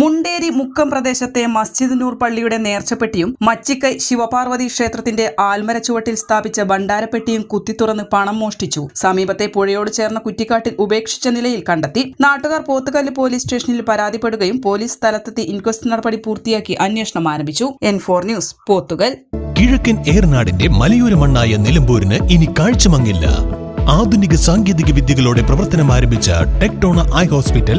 Munderi Mukkam പ്രദേശത്തെ മസ്ജിദ് നൂർ പള്ളിയുടെ നേർച്ചപ്പെട്ടിയും മച്ചിക്കൈ ശിവപാർവതി ക്ഷേത്രത്തിന്റെ ആൽമര ചുവട്ടിൽ സ്ഥാപിച്ച ഭണ്ഡാരപ്പെട്ടിയും കുത്തിത്തുറന്ന് പണം മോഷ്ടിച്ചു. സമീപത്തെ പുഴയോട് ചേർന്ന കുറ്റിക്കാട്ടിൽ ഉപേക്ഷിച്ച നിലയിൽ കണ്ടെത്തി. നാട്ടുകാർ പോത്തുകല്ല് പോലീസ് സ്റ്റേഷനിൽ പരാതിപ്പെടുകയും പോലീസ് സ്ഥലത്തെത്തി ഇൻക്വസ്റ്റ് നടപടി പൂർത്തിയാക്കി അന്വേഷണം ആരംഭിച്ചു. N four news Pothukal. കിഴക്കൻ ഏർനാടിന്റെ മലയോര മണ്ണായ നിലമ്പൂരിന് ഇനി കാഴ്ചമങ്ങില്ല. ആധുനിക സാങ്കേതിക വിദ്യകളോടെ പ്രവർത്തനം ആരംഭിച്ച ടെക്ടോണ ഐ ഹോസ്പിറ്റൽ